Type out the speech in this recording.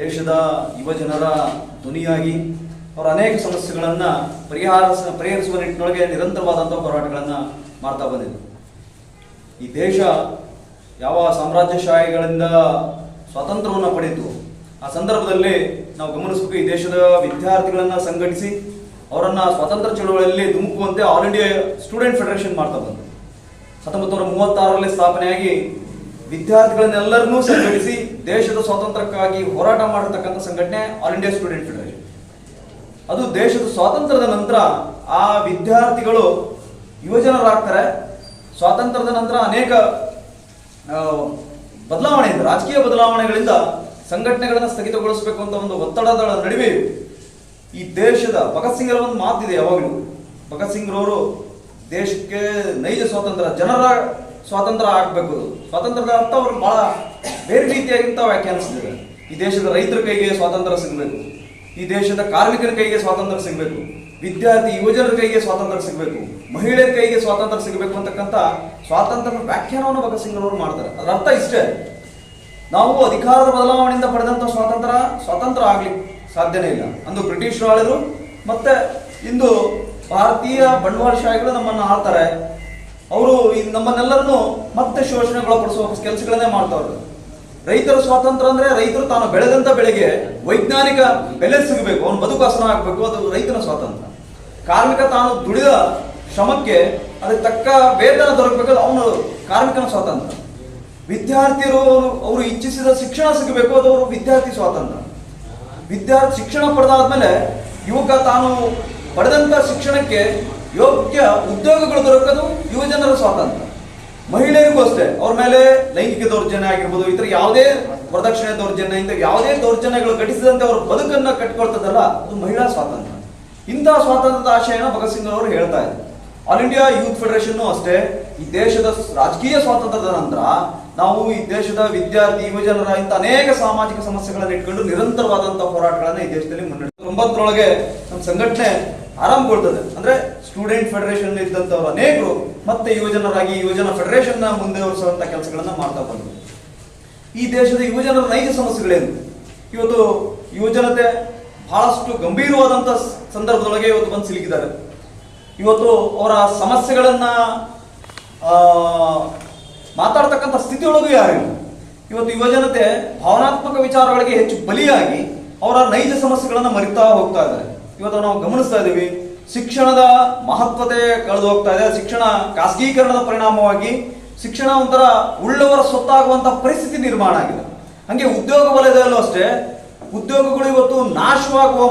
ದೇಶದ ಯುವ ಜನರ ಧ್ವನಿಯಾಗಿ ಅವರ ಅನೇಕ ಸಮಸ್ಯೆಗಳನ್ನು ಪರಿಹಾರ ಪರಿಹರಿಸುವ ನಿಟ್ಟಿನೊಳಗೆ ನಿರಂತರವಾದಂಥ ಹೋರಾಟಗಳನ್ನು ಮಾಡ್ತಾ ಬಂದಿದೆ ಈ ದೇಶ ಯಾವ ಸಾಮ್ರಾಜ್ಯಶಾಹಿಗಳಿಂದ ಸ್ವಾತಂತ್ರ್ಯವನ್ನು ಪಡೆಯಿತು, ಆ ಸಂದರ್ಭದಲ್ಲಿ ನಾವು ಗಮನಿಸಬೇಕು ಈ ದೇಶದ ವಿದ್ಯಾರ್ಥಿಗಳನ್ನು ಸಂಘಟಿಸಿ ಅವರನ್ನು ಸ್ವಾತಂತ್ರ್ಯ ಚಳುವಳಿಯಲ್ಲಿ ಧುಮುಕುವಂತೆ ಆಲ್ ಇಂಡಿಯಾ ಸ್ಟೂಡೆಂಟ್ ಫೆಡರೇಷನ್ ಮಾಡ್ತಾ ಬಂತು. ಹತ್ತೊಂಬತ್ತು ನೂರ ಮೂವತ್ತಾರರಲ್ಲಿ ಸ್ಥಾಪನೆಯಾಗಿ ವಿದ್ಯಾರ್ಥಿಗಳನ್ನೆಲ್ಲರನ್ನೂ ಸಂಘಟಿಸಿ ದೇಶದ ಸ್ವಾತಂತ್ರ್ಯಕ್ಕಾಗಿ ಹೋರಾಟ ಮಾಡತಕ್ಕಂಥ ಸಂಘಟನೆ ಆಲ್ ಇಂಡಿಯಾ ಸ್ಟೂಡೆಂಟ್ ಫೆಡರೇಷನ್ ಅದು ದೇಶದ ಸ್ವಾತಂತ್ರ್ಯದ ನಂತರ ಆ ವಿದ್ಯಾರ್ಥಿಗಳು ಯುವಜನರಾಗ್ತಾರೆ. ಸ್ವಾತಂತ್ರ್ಯದ ನಂತರ ಅನೇಕ ಬದಲಾವಣೆಯಿಂದ ರಾಜಕೀಯ ಬದಲಾವಣೆಗಳಿಂದ ಸಂಘಟನೆಗಳನ್ನು ಸ್ಥಗಿತಗೊಳಿಸಬೇಕು ಅಂತ ಒಂದು ಒತ್ತಡದ ನಡುವೆ ಈ ದೇಶದ ಭಗತ್ ಸಿಂಗ್ರ ಒಂದು ಮಾತಿದೆ ಯಾವಾಗಲೂ. ಭಗತ್ ಸಿಂಗ್ರವರು ದೇಶಕ್ಕೆ ನೈಜ ಸ್ವಾತಂತ್ರ್ಯ, ಜನರ ಸ್ವಾತಂತ್ರ್ಯ ಆಗಬೇಕು ಸ್ವಾತಂತ್ರ್ಯದ ಅರ್ಥ ಅವ್ರು ಬಹಳ ಬೇರೆ ರೀತಿಯಾಗಿಂತ ವ್ಯಾಖ್ಯಾನಿಸಿದ್ದಾರೆ. ಈ ದೇಶದ ರೈತರ ಕೈಗೆ ಸ್ವಾತಂತ್ರ್ಯ ಸಿಗಬೇಕು. ಈ ದೇಶದ ಕಾರ್ಮಿಕರ ಕೈಗೆ ಸ್ವಾತಂತ್ರ್ಯ ಸಿಗಬೇಕು. ವಿದ್ಯಾರ್ಥಿ ಯುವಜನರ ಕೈಗೆ ಸ್ವಾತಂತ್ರ್ಯ ಸಿಗಬೇಕು. ಮಹಿಳೆಯರ ಕೈಗೆ ಸ್ವಾತಂತ್ರ್ಯ ಸಿಗಬೇಕು ಅಂತಕ್ಕಂಥ ಸ್ವಾತಂತ್ರ್ಯ ವ್ಯಾಖ್ಯಾನವನ್ನು ಭಗತ್ ಸಿಂಗ್ ಅವರು ಮಾಡ್ತಾರೆ. ಅದರ ಅರ್ಥ ಇಷ್ಟೇ. ನಾವು ಅಧಿಕಾರದ ಬದಲಾವಣೆಯಿಂದ ಪಡೆದಂಥ ಸ್ವಾತಂತ್ರ್ಯ ಸ್ವಾತಂತ್ರ್ಯ ಆಗ್ಲಿಕ್ಕೆ ಸಾಧ್ಯನೇ ಇಲ್ಲ. ಅಂದು ಬ್ರಿಟಿಷರು ಆಳಿದ್ರು, ಮತ್ತೆ ಇಂದು ಭಾರತೀಯ ಬಂಡವಾಳಶಾಹಿಗಳು ನಮ್ಮನ್ನು ಆಳ್ತಾರೆ. ಅವರು ನಮ್ಮನ್ನೆಲ್ಲರನ್ನು ಮತ್ತೆ ಶೋಷಣೆಗೊಳಪಡಿಸುವ ಕೆಲಸಗಳನ್ನೇ ಮಾಡ್ತಾವ್ರು. ರೈತರ ಸ್ವಾತಂತ್ರ್ಯ ಅಂದ್ರೆ ರೈತರು ತಾನು ಬೆಳೆದಂತ ಬೆಳೆಗೆ ವೈಜ್ಞಾನಿಕ ಬೆಲೆ ಸಿಗಬೇಕು, ಅವನು ಬದುಕು ಹಸನ ಆಗಬೇಕು, ಅದು ರೈತನ ಸ್ವಾತಂತ್ರ್ಯ. ಕಾರ್ಮಿಕ ತಾನು ದುಡಿದ ಶ್ರಮಕ್ಕೆ ಅದಕ್ಕೆ ತಕ್ಕ ವೇತನ ದೊರಕಬೇಕು ಅವನು ಕಾರ್ಮಿಕನ ಸ್ವಾತಂತ್ರ್ಯ. ವಿದ್ಯಾರ್ಥಿಯರು ಅವರು ಅವರು ಇಚ್ಛಿಸಿದ ಶಿಕ್ಷಣ ಸಿಗಬೇಕು, ಅದು ಅವರು ವಿದ್ಯಾರ್ಥಿ ಸ್ವಾತಂತ್ರ್ಯ. ವಿದ್ಯಾರ್ಥಿ ಶಿಕ್ಷಣ ಪಡೆದಾದ್ಮೇಲೆ ಯುವಕ ತಾನು ಪಡೆದಂತ ಶಿಕ್ಷಣಕ್ಕೆ ಯೋಗ್ಯ ಉದ್ಯೋಗಗಳು ದೊರಕೋದು ಯುವಜನರ ಸ್ವಾತಂತ್ರ್ಯ. ಮಹಿಳೆಯರಿಗೂ ಅಷ್ಟೇ, ಅವ್ರ ಮೇಲೆ ಲೈಂಗಿಕ ದೌರ್ಜನ್ಯ ಆಗಿರ್ಬೋದು ಇತರ ಯಾವುದೇ ವರದಕ್ಷಿಣೆ ದೌರ್ಜನ್ಯ, ಇಂಥ ಯಾವುದೇ ದೌರ್ಜನ್ಯಗಳು ಘಟಿಸಿದಂತೆ ಅವ್ರ ಬದುಕನ್ನ ಕಟ್ಕೊಳ್ತದಲ್ಲ, ಅದು ಮಹಿಳಾ ಸ್ವಾತಂತ್ರ್ಯ. ಇಂತಹ ಸ್ವಾತಂತ್ರ್ಯದ ಆಶಯನ ಭಗತ್ ಸಿಂಗ್ ಅವರು ಹೇಳ್ತಾ ಇದ್ದಾರೆ ಆಲ್ ಇಂಡಿಯಾ ಯೂತ್ ಫೆಡರೇಷನ್ ಅಷ್ಟೇ, ಈ ದೇಶದ ರಾಜಕೀಯ ಸ್ವಾತಂತ್ರ್ಯದ ನಂತರ ನಾವು ಈ ದೇಶದ ವಿದ್ಯಾರ್ಥಿ, ಯುವಜನರ ಇಂಥ ಅನೇಕ ಸಾಮಾಜಿಕ ಸಮಸ್ಯೆಗಳನ್ನು ಇಟ್ಕೊಂಡು ನಿರಂತರವಾದಂತಹ ಹೋರಾಟಗಳನ್ನ ಈ ದೇಶದಲ್ಲಿ ಮುನ್ನಡೆ ಒಂಬತ್ತರೊಳಗೆ ನಮ್ಮ ಸಂಘಟನೆ ಆರಂಭಗೊಳ್ತದೆ. ಅಂದ್ರೆ ಸ್ಟೂಡೆಂಟ್ ಫೆಡರೇಷನ್ ಇದ್ದಂಥವ್ರು ಅನೇಕರು ಮತ್ತೆ ಯುವಜನರಾಗಿ ಯುವಜನ ಫೆಡರೇಷನ್ನ ಮುಂದುವರಿಸುವಂತ ಕೆಲಸಗಳನ್ನ ಮಾಡ್ತಾ ಬಂದರು. ಈ ದೇಶದ ಯುವಜನರ ನೈಜ ಸಮಸ್ಯೆಗಳೇನು? ಇವತ್ತು ಯುವಜನತೆ ಬಹಳಷ್ಟು ಗಂಭೀರವಾದಂತ ಸಂದರ್ಭದೊಳಗೆ ಇವತ್ತು ಬಂದು ಸಿಲುಕಿದ್ದಾರೆ. ಇವತ್ತು ಅವರ ಸಮಸ್ಯೆಗಳನ್ನ ಮಾತಾಡ್ತಕ್ಕಂಥ ಸ್ಥಿತಿಯೊಳಗೂ ಯಾರಿಲ್ಲ. ಇವತ್ತು ಯುವಜನತೆ ಭಾವನಾತ್ಮಕ ವಿಚಾರಗಳಿಗೆ ಹೆಚ್ಚು ಬಲಿಯಾಗಿ ಅವರ ನೈಜ ಸಮಸ್ಯೆಗಳನ್ನು ಮರಿತಾ ಹೋಗ್ತಾ ಇದ್ದಾರೆ. ಇವತ್ತು ನಾವು ಗಮನಿಸ್ತಾ ಇದ್ದೀವಿ, ಶಿಕ್ಷಣದ ಮಹತ್ವತೆ ಕಳೆದು ಹೋಗ್ತಾ ಇದೆ. ಶಿಕ್ಷಣ ಖಾಸಗೀಕರಣದ ಪರಿಣಾಮವಾಗಿ ಶಿಕ್ಷಣ ಒಂಥರ ಉಳ್ಳವರ ಸೊತ್ತಾಗುವಂತ ಪರಿಸ್ಥಿತಿ ನಿರ್ಮಾಣ ಆಗಿದೆ. ಹಂಗೆ ಉದ್ಯೋಗ ವಲಯದಲ್ಲೂ ಅಷ್ಟೇ, ಉದ್ಯೋಗಗಳು ಇವತ್ತು ನಾಶವಾಗುವ